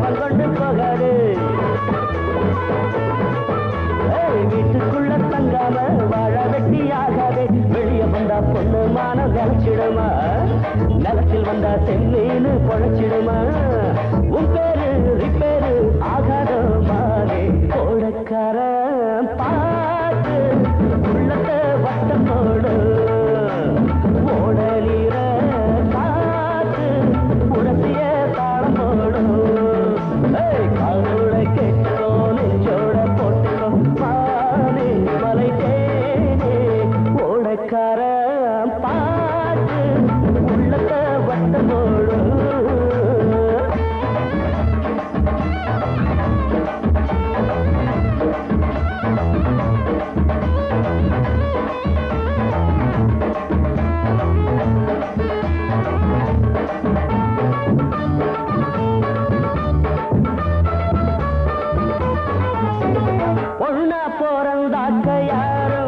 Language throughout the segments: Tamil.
அவள் கோபம் கொண்டு போகாது வீட்டுக்குள்ள தங்காம வாழ வெட்டி வெளியே வந்தா பொண்ணு மானம் நிலச்சிடுமா நிலத்தில் வந்தா செம்மீனு பொழைச்சிடுமா? உன் பேரு ரிப்பேரு ஆகாதோ? பொண்ணா பிறந்தாக்க யாரோ?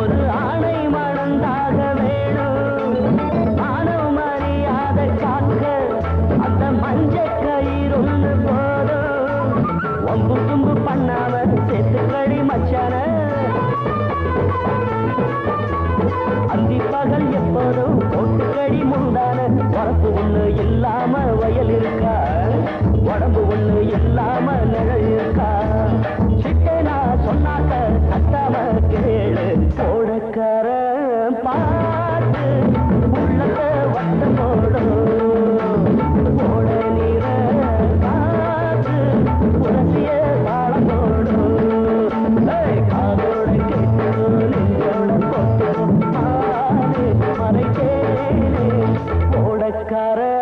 ஒரு ஆணை மணந்தாக வேணும் மானவ மரியாதை காக்க அந்த மஞ்ச கயிறுன்னு போதும் ஒம்பு தும்பு பண்ணாம செத்துக்கடி மச்சான. அந்தி பகல் எப்போதும் போட்டுக்கடி முந்தான. உடம்பு ஒண்ணு இல்லாம வயல் இருக்கா? உடம்பு ஒண்ணு இல்லாம நிழல் cara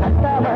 hasta